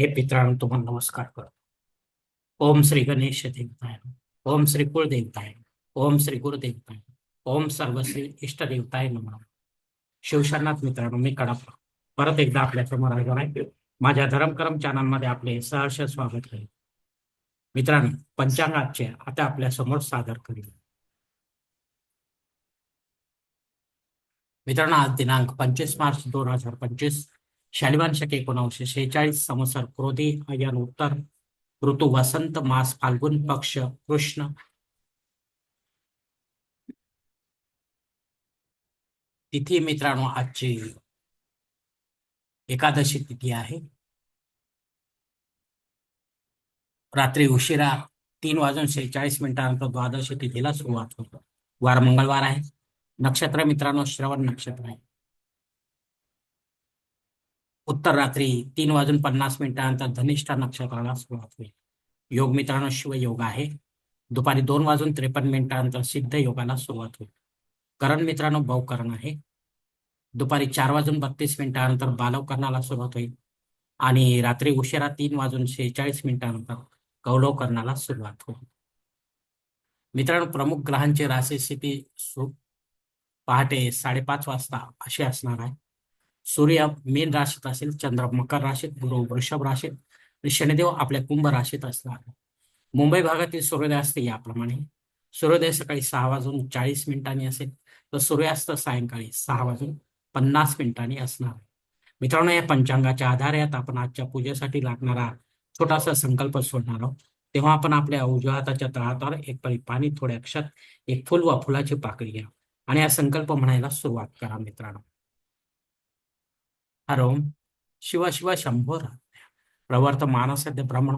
हे पित्रांनो तुम्हाला नमस्कार करतो. ओम श्री गणेश देवताय. ओम श्री कुळदेवताय ओम श्री गुरुदेवताय. ओम सर्वश्री इष्टदेवताय देवताय नमः. शिवशरणात मित्रांनो मी कडप. परत एकदा आपल्यासमोर आलो आहे. माझ्या धर्मकरम चॅनलमध्ये आपले सहर्ष स्वागत आहे. मित्रांनो पंचांगाचे आता आपल्यासमोर सादर करील मित्रांनो आज दिनांक पंचवीस मार्च दोन हजार पंचवीस. शालिवान शके एकोणीसशे शेहेचाळीस संवत्सर क्रोधी अयन उत्तर. ऋतू वसंत मास फाल्गुन पक्ष कृष्ण. तिथी मित्रांनो आजची एकादशी तिथी आहे. रात्री उशिरा तीन वाजून शेहेचाळीस मिनिटानंतर द्वादशी तिथीला सुरुवात होतो. वार मंगळवार आहे. नक्षत्र मित्रांनो श्रवण नक्षत्र आहे. उत्तर रात्री तीन वाजून पन्नास मिनिटानंतर धनिष्ठा नक्षत्राला सुरुवात होईल. योग मित्रांनो शिवयोग आहे. दुपारी दोन वाजून त्रेपन्न मिनिटानंतर सिद्ध योगाला सुरुवात होईल. करण मित्रांनो बहुकरण आहे. दुपारी चार वाजून बत्तीस मिनिटानंतर बालवकरणाला सुरुवात होईल. आणि रात्री उशिरा तीन वाजून शेहेचाळीस मिनिटानंतर कौलवकरणाला सुरुवात होईल. मित्रांनो प्रमुख ग्रहांची राशी स्थिती पहाटे साडेपाच वाजता अशी असणार आहे. सूर्य मीन राशीत असेल चंद्र मकर राशीत गुरु वृषभ राशीत आणि शनिदेव आपल्या कुंभ राशीत असणार. आहे. मुंबई भागातील सूर्योदयास्त याप्रमाणे. सूर्योदय सकाळी सहा वाजून चाळीस मिनिटांनी असेल तर सूर्यास्त सायंकाळी सहा वाजून पन्नास मिनिटांनी असणार. मित्रांनो या पंचांगाच्या आधारे आता आपण आजच्या पूजेसाठी लागणारा छोटासा संकल्प सोडणार आहोत. तेव्हा आपण आपल्या उजव्या हाताच्या तळातावर एक परी पाणी थोड्या अक्षात एक फुल वा फुलाची पाकळी घ्या आणि हा संकल्प म्हणायला सुरुवात करा मित्रांनो. हरोम शिव शिव शंभो प्रवर्त मानसद्य ब्रह्मण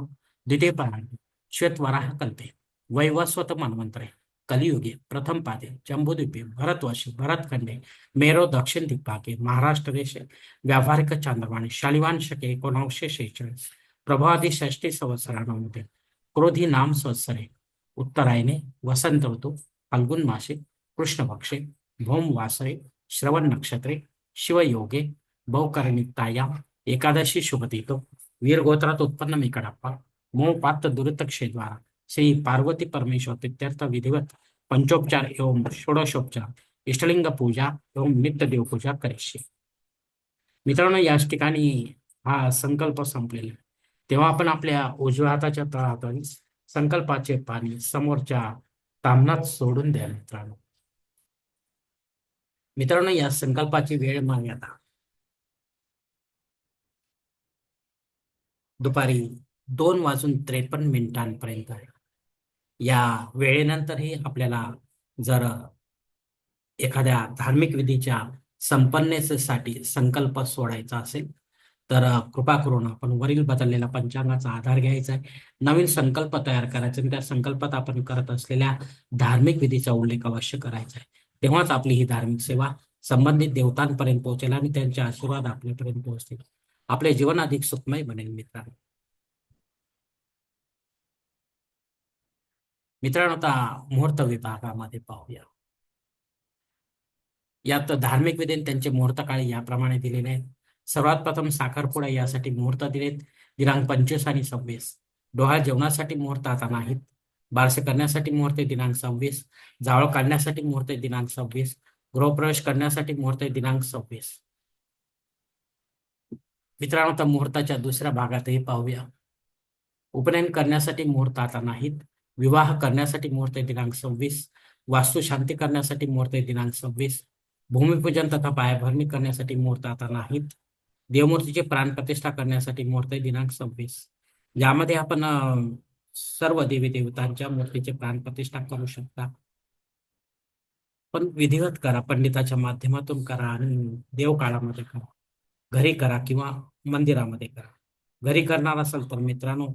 द्वितीय प्राणी श्वेत कल्पे. वैवस्वत मन्वंतरे कलियुगे प्रथम पादे जम्बूद्वीपे भरतवर्षे भरतखंडे मेरो दक्षिण दिग्भागे महाराष्ट्र देशे व्यावहारिक चांद्रवाणी शालिवान शके एकोणीसशे शेहेचाळीस. प्रभादी षष्टी संवत्सरामध्ये क्रोधी नाम संवत्सरे. उत्तरायणे वसंत ऋतू फाल्गुन मासे कृष्ण पक्षे भौम वासरे श्रवण नक्षत्रे शिवयोगे बहुकरणिकतायाम एकादशी शुभतीतो वीर गोत्रात उत्पन्न मी कडाप्पा. मोह पात्र दुरुतक्षेद्वारा श्री पार्वती परमेश्वर प्रित्यर्थ विधिवत. पंचोपचार एवं षोडशोपचार. इष्टलिंग पूजा एवं नित्य देवपूजा करेशी. मित्रांनो याच ठिकाणी हा संकल्प संपलेला. आहे. तेव्हा आपण आपल्या उजव्या हाताच्या तळातून संकल्पाचे पाणी समोरच्या तामनात सोडून द्या मित्रांनो. मित्रांनो या संकल्पाची वेळ मर्यादा दुपारी दोन वाजून त्रेपन्न मिनिटांपर्यंत आहे. या वेळेनंतरही आपल्याला जर एखाद्या धार्मिक विधीच्या संपन्नतेसाठी संकल्प सोडायचा असेल तर कृपा करून आपण वरील बदललेला पंचांगाचा आधार घ्यायचा आहे. नवीन संकल्प तयार करायचा आणि त्या संकल्पात आपण करत असलेल्या धार्मिक विधीचा उल्लेख अवश्य करायचा आहे. तेव्हाच आपली ही धार्मिक सेवा संबंधित देवतांपर्यंत पोहोचेल आणि त्यांचे आशीर्वाद आपल्यापर्यंत पोहोचतील. आपले जीवन अधिक सुखमय बनेल मित्रांनो. मित्रांनो आता मुहूर्त विभागामध्ये पाहूया. यात धार्मिक विधी त्यांचे मुहूर्त काळ याप्रमाणे दिलेले आहेत. सर्वात प्रथम साखरपुडा यासाठी मुहूर्त दिलेत. दिनांक पंचवीस आणि सव्वीस. डोहा जेवणासाठी मुहूर्त आता नाहीत. बारसे करण्यासाठी मुहूर्त दिनांक सव्वीस. जावळ काढण्यासाठी मुहूर्त दिनांक सव्वीस. गृहप्रवेश करण्यासाठी मुहूर्त दिनांक सव्वीस. मित्रांनो आता मुहूर्ताच्या दुसऱ्या भागातही पाहूया. उपनयन करण्यासाठी मुहूर्त आता नाहीत. विवाह करण्यासाठी मुहूर्त दिनांक सव्वीस. वास्तुशांती करण्यासाठी मुहूर्त दिनांक सव्वीस. भूमिपूजन तथा पायाभरणी करण्यासाठी मुहूर्त आता नाहीत. देवमूर्तीची प्राणप्रतिष्ठा करण्यासाठी मुहूर्त दिनांक सव्वीस. यामध्ये आपण सर्व देवी देवतांच्या मूर्तीची प्राणप्रतिष्ठा करू शकता. पण विधिवत करा पंडिताच्या माध्यमातून करा आणि देवकाळामध्ये करा. घरी करा किंवा मंदिरामध्ये करा. घरी करणार असाल तर मित्रांनो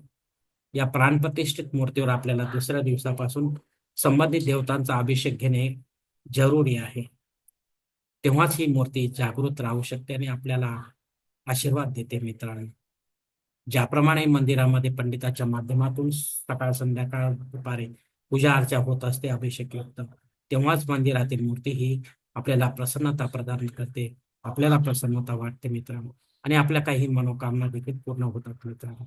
या प्राणप्रतिष्ठित मूर्तीवर आपल्याला दुसऱ्या दिवसापासून संबंधित देवतांचा अभिषेक घेणे जरुरी आहे. तेव्हाच ही मूर्ती जागृत राहू शकते आणि आपल्याला आशीर्वाद देते मित्रांनो. ज्याप्रमाणे मंदिरामध्ये पंडिताच्या माध्यमातून सकाळ संध्याकाळ दुपारी पूजा अर्चा होत असते अभिषेक युक्त तेव्हाच मंदिरातील मूर्ती ही आपल्याला प्रसन्नता प्रदान करते. आपल्याला प्रसन्नता वाटते मित्रांनो. आणि आपल्या काही मनोकामना देखील पूर्ण होतात मित्रांनो.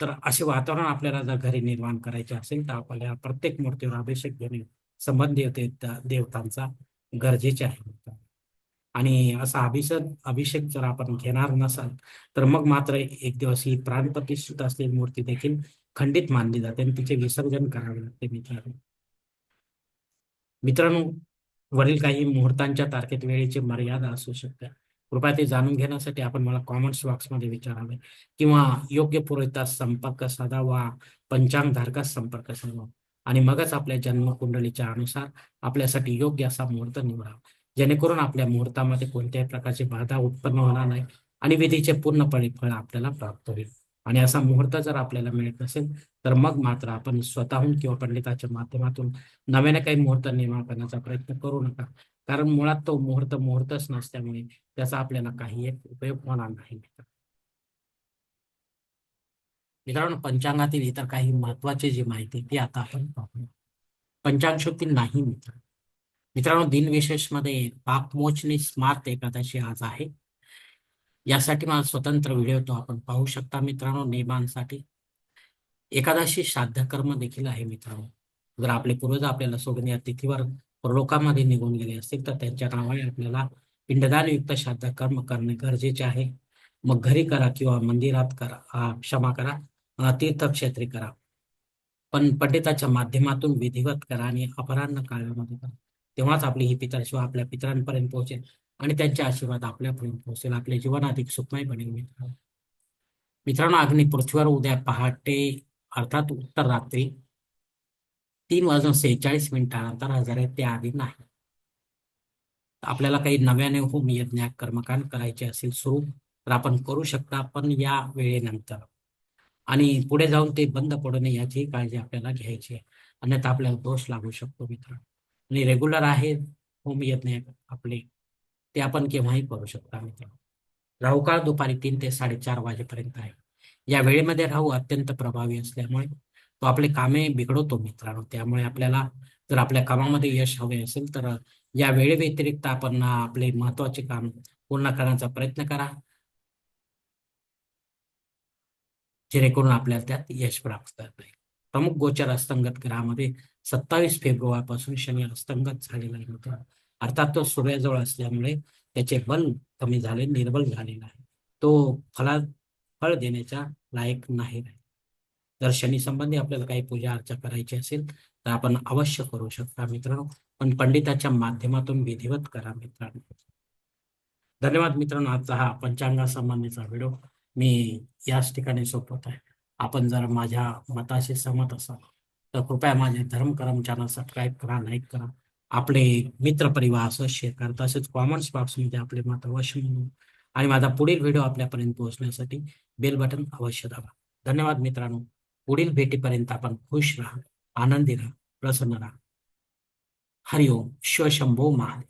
तर असे वातावरण आपल्याला जर घरी निर्माण करायचे असेल तर आपल्याला प्रत्येक मूर्तीवर अभिषेक घेणे संबंधित देवतांचा गरजेचे आहे आणि असा अभिषेक अभिषेक जर आपण घेणार नसाल तर मग मात्र एक दिवस ही प्राणप्रतिष्ठित असलेली मूर्ती देखील खंडित मानली जाते आणि तिचे विसर्जन करावे लागते मित्रांनो. मित्रांनो वरील काही मुहूर्तांच्या तारखेत वेळेची मर्यादा असू शकते कृपया ते जाणून घेण्यासाठी आपण मला कॉमेंट्स बॉक्समध्ये विचारावे. किंवा योग्य पुरोहितास संपर्क साधावा पंचांग धारकास संपर्क साधावा. आणि मगच आपल्या जन्मकुंडलीच्या अनुसार आपल्यासाठी योग्य असा मुहूर्त निवडावा. जेणेकरून आपल्या मुहूर्तामध्ये कोणत्याही प्रकारची बाधा उत्पन्न होणार नाही आणि विधीचे पूर्णपणे फळ आपल्याला प्राप्त होईल. आणि असा मुहूर्त जर आपल्याला मिळत नसेल तर मग मात्र आपण स्वतःहून किंवा पंडिताच्या माध्यमातून नव्याने काही मुहूर्त निर्माण करण्याचा प्रयत्न करू नका. कारण मुळात तो मुहूर्त मुहूर्तच नसल्यामुळे त्याचा आपल्याला काही एक उपयोग होणार नाही. मित्रांनो पंचांगातील इतर काही महत्वाची जी माहिती ती आता आपण पाहूया. पंचांगशोतील नाही मित्र मित्रांनो दिनविशेषमध्ये पापमोचनी स्मार्त एकादशी आज आहे. यासाठी मला स्वतंत्र व्हिडिओ तो आपण पाहू शकता मित्रांनो नियमांसाठी एकादशी श्राद्ध कर्म देखील आहे मित्रांनो. जर आपले पूर्वज आपल्याला सोडून या तिथीवर लोकांमध्ये निघून गेले असतील तर त्यांच्या नावाने आपल्याला पिंडदान युक्त श्राद्ध कर्म करणे गरजेचे आहे. मग घरी करा किंवा मंदिरात करा क्षमा करा तीर्थक्षेत्री करा. पण पंडिताच्या माध्यमातून विधिवत करा आणि अपराह्न काळामध्ये करा. तेव्हाच आपली ही पितरशिवा आपल्या पितरांपर्यंत पोहोचेल. आणि त्यांचे आशीर्वाद आपल्यापर्यंत पोहोचेल. आपले जीवन अधिक सुखमय बनेल मित्रांनो. मित्रांनो अग्नी पृथ्वीवर उद्या पहाटे अर्थात उत्तर रात्री तीन वाजून सेहेचाळीस मिनिटानंतर हजर आहे त्याआधी नाही. आपल्याला काही नव्याने होम यज्ञ कर्मकांड करायचे असेल सुरू तर आपण करू शकता पण या वेळेनंतर. आणि पुढे जाऊन ते बंद पडू नये याची काळजी आपल्याला घ्यायची आहे. अन्यथा आपल्याला दोष लागू शकतो मित्र आणि रेग्युलर आहे होम यज्ञ आपले. ते आपण केव्हाही करू शकता मित्र. राहू काळ दुपारी तीन ते साडेचार वाजेपर्यंत आहे. या वेळेमध्ये राहू अत्यंत प्रभावी असल्यामुळे तो आपले कामे बिघडवतो मित्रांनो. त्यामुळे आपल्याला जर आपल्या कामामध्ये यश हवे असेल तर या वेळे व्यतिरिक्त आपण आपले महत्त्वाचे काम पूर्ण करण्याचा प्रयत्न करा. जेणेकरून आपल्याला त्यात यश प्राप्त करता प्रमुख गोचर अस्तंगत ग्रहामध्ये सत्तावीस फेब्रुवारी पासून शनी अस्तंगत झालेला आहे मित्रांनो. अर्थात तो सूर्याजवळ असल्यामुळे त्याचे बल कमी झाले निर्बल झालेला आहे. तो फला फळ देण्याच्या लायक नाही राहील. जर शनी संबंधी आपल्याला काही पूजा अर्चा करायची असेल तर आपण अवश्य करू शकता मित्रांनो. पण पंडिताच्या माध्यमातून विधिवत करा मित्रांनो. धन्यवाद मित्रांनो. आजचा हा पंचांगासंबंधीचा व्हिडिओ मी याच ठिकाणी सोपवत आहे. आपण जर माझ्या मताशी सहमत असाल तर कृपया माझे धर्म चॅनल सबस्क्राईब करा लाईक करा. आपले मित्र परिवार असं शेअर करा तसेच कॉमेंट्स बॉक्समध्ये आपले मत अवश्य म्हणून आणि माझा पुढील व्हिडिओ आपल्यापर्यंत पोहोचण्यासाठी बेल बटन अवश्य दाबा. धन्यवाद मित्रांनो. पुढील भेटीपर्यंत आपण खुश राहा आनंदी राहा प्रसन्न राहा. हरिओम शिवशंभो महादेव.